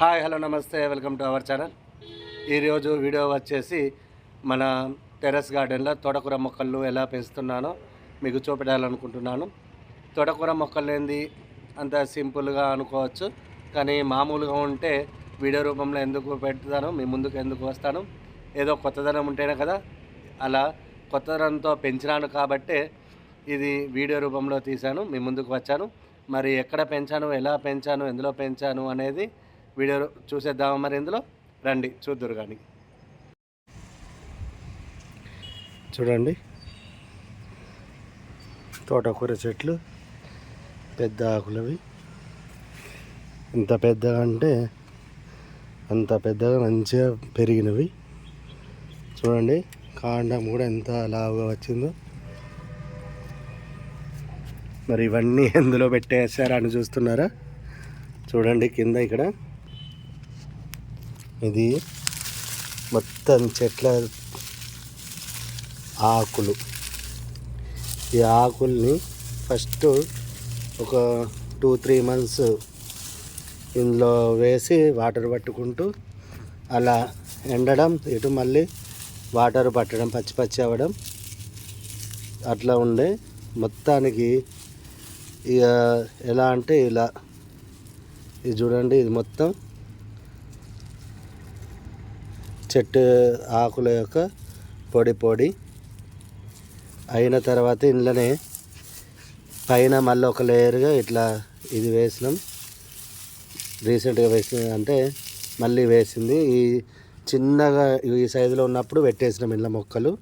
Hi hello నమస్తే welcome to our channel. ఈరోజు video వచ్చేసి మన టెర్రస్ గార్డెన్లో తోటకూర మొక్కలు ఎలా పెంచుతున్నానో మీకు చూపెట్టాలనుకుంటున్నాను. తోటకూర మొక్కలు ఏంది అంత సింపుల్గా అనుకోవచ్చు కానీ మామూలుగా ఉంటే వీడియో రూపంలో ఎందుకు పెడతాను మీ ముందుకు ఎందుకు వస్తాను ఏదో కొత్తదనం ఉంటేనే కదా. అలా కొత్తదనంతో పెంచినాను కాబట్టే ఇది వీడియో రూపంలో తీశాను మీ ముందుకు వచ్చాను. మరి ఎక్కడ పెంచాను ఎలా పెంచాను ఎందులో పెంచాను అనేది వీడియో చూసేద్దామా మరి ఇందులో? రండి చూద్దురు కానీ. చూడండి. తోటకూర చెట్లు పెద్ద ఆకులవి. ఎంత పెద్దగా అంటే అంత పెద్దగా మంచిగా పెరిగినవి. చూడండి కాండం కూడా ఎంత లావుగా వచ్చిందో. మరి ఇవన్నీ ఎందులో పెట్టేశారా అని చూస్తున్నారా? చూడండి కింద ఇక్కడ. ఇది మొత్తం చెట్ల ఆకులు. ఈ ఆకుల్ని ఫస్ట్ ఒక టూ త్రీ మంత్స్ ఇందులో వేసి వాటర్ పట్టుకుంటూ అలా ఎండడం ఇటు మళ్ళీ వాటర్ పట్టడం పచ్చి పచ్చి అవ్వడం. అట్లా ఉండే మొత్తానికి ఇక ఎలా అంటే ఇలా. ఇది చూడండి ఇది మొత్తం చెట్టు ఆకుల యొక్క పొడి పొడి అయిన తర్వాత ఇంట్లోనే పైన మళ్ళీ ఒక లేయర్గా ఇట్లా ఇది వేసినాం. రీసెంట్గా వేసిన అంటే మళ్ళీ వేసింది. ఈ చిన్నగా ఈ సైజులో ఉన్నప్పుడు పెట్టేసినాం ఇంట్లో మొక్కలు.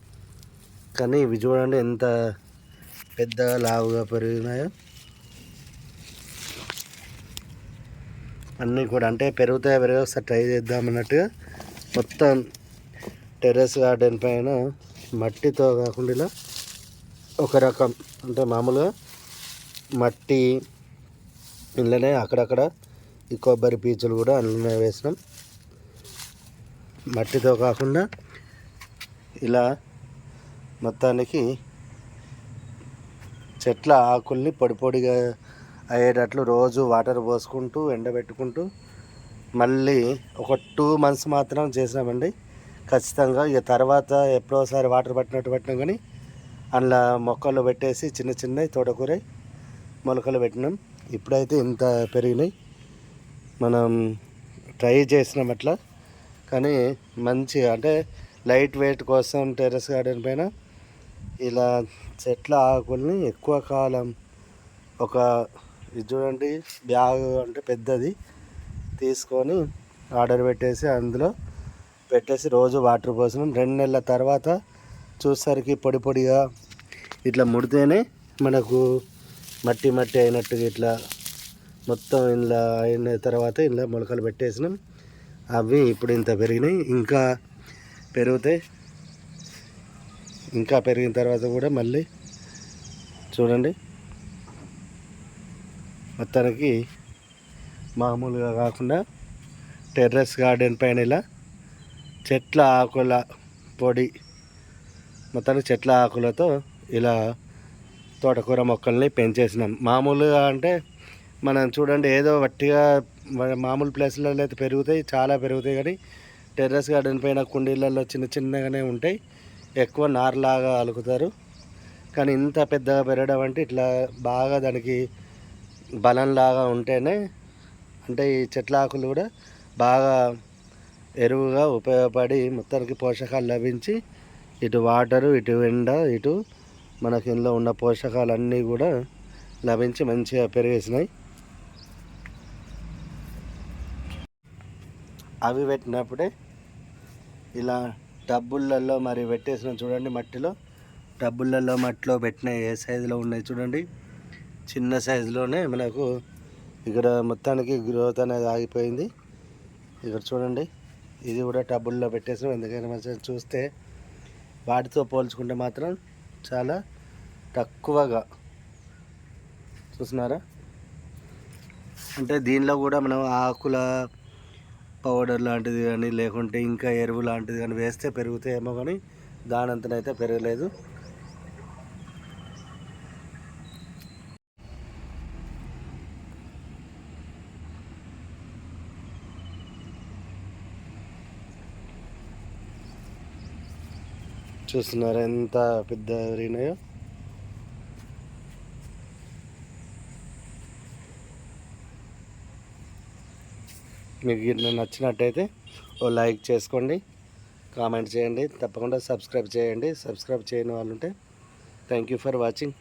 కానీ ఇవి చూడండి ఎంత పెద్దగా లావుగా పెరిగినాయో. అన్నీ కూడా అంటే పెరుగుతాయో పెరుగు ఒకసారి ట్రై చేద్దామన్నట్టుగా మొత్తం టెర్రస్ గార్డెన్ పైన మట్టితో కాకుండా ఇలా ఒక రకం అంటే మామూలుగా మట్టి ఇందులోనే అక్కడక్కడ ఈ కొబ్బరి పీచులు కూడా అందులోనే వేసినాం. మట్టితో కాకుండా ఇలా మొత్తానికి చెట్ల ఆకుల్ని పొడి పొడిగా అయ్యేటట్లు రోజు వాటర్ పోసుకుంటూ ఎండబెట్టుకుంటూ మళ్ళీ ఒక టూ మంత్స్ మాత్రం చేసినామండి. ఖచ్చితంగా ఇక తర్వాత ఎప్పుడోసారి వాటర్ పట్టినట్టు పట్టినాం కానీ అందులో మొక్కలు పెట్టేసి చిన్న చిన్నవి తోటకూర మొలకలు పెట్టినాం. ఇప్పుడైతే ఇంత పెరిగినాయి. మనం ట్రై చేసినాం అట్లా. కానీ మంచి అంటే లైట్ వెయిట్ కోసం టెర్రస్ గార్డెన్ పైన ఇలా చెట్ల ఆకుల్ని ఎక్కువ కాలం ఒక ఇది చూడండి బ్యాగ్ అంటే పెద్దది. తీసుకొని ఆర్డర్ పెట్టేసి అందులో పెట్టేసి రోజు వాటర్ పోసినాం. రెండు నెలల తర్వాత చూసేసరికి పొడి పొడిగా ఇట్లా ముడితేనే మనకు మట్టి మట్టి అయినట్టుగా ఇట్లా మొత్తం ఇలా అయిన తర్వాత ఇలా మొలకలు పెట్టేసినాం. అవి ఇప్పుడు ఇంత పెరిగినాయి. ఇంకా పెరుగుతాయి ఇంకా పెరిగిన తర్వాత కూడా మళ్ళీ చూడండి. మొత్తానికి మామూలుగా కాకుండా టెర్రస్ గార్డెన్ పైన ఇలా చెట్ల ఆకుల పొడి మొత్తానికి చెట్ల ఆకులతో ఇలా తోటకూర మొక్కల్ని పెంచేసినాం. మామూలుగా అంటే మనం చూడండి ఏదో వట్టిగా మామూలు ప్లేస్లలో అయితే పెరుగుతాయి చాలా పెరుగుతాయి కానీ టెర్రస్ గార్డెన్ పైన కుండీలలో చిన్న చిన్నగానే ఉంటాయి. ఎక్కువ నారులాగా అలుకుతారు కానీ ఇంత పెద్దగా పెరగడం అంటే ఇట్లా బాగా దానికి బలంలాగా ఉంటేనే అంటే ఈ చెట్ల ఆకులు కూడా బాగా ఎరువుగా ఉపయోగపడి మొత్తానికి పోషకాలు లభించి ఇటు వాటరు ఇటు ఎండ ఇటు మనకి ఇందులో ఉన్న పోషకాలన్నీ కూడా లభించి మంచిగా పెరిగేసినాయి. అవి పెట్టినప్పుడే ఇలా టబ్బులలో మరి పెట్టేసిన చూడండి మట్టిలో. టబ్బులలో మట్టిలో పెట్టిన ఏ సైజులో ఉన్నాయి చూడండి. చిన్న సైజులోనే మనకు ఇక్కడ మొత్తానికి గ్రోత్ అనేది ఆగిపోయింది. ఇక్కడ చూడండి ఇది కూడా టబ్బుల్లో పెట్టేసాం. ఎందుకైనా మంచిగా చూస్తే వాటితో పోల్చుకుంటే మాత్రం చాలా తక్కువగా. చూస్తున్నారా? అంటే దీనిలో కూడా మనం ఆకుల పౌడర్ లాంటిది కానీ లేకుంటే ఇంకా ఎరువు లాంటిది కానీ వేస్తే పెరుగుతాయేమో కానీ దానంతనైతే పెరగలేదు. చూస్తున్నారు. ఎంత పెద్ద విరిగినాయో మీకు ఇది నచ్చినట్టయితే ఓ లైక్ చేసుకోండి కామెంట్ చేయండి తప్పకుండా సబ్స్క్రైబ్ చేయండి. సబ్స్క్రైబ్ చేయని వాళ్ళు ఉంటే థ్యాంక్ యూ ఫర్ వాచింగ్.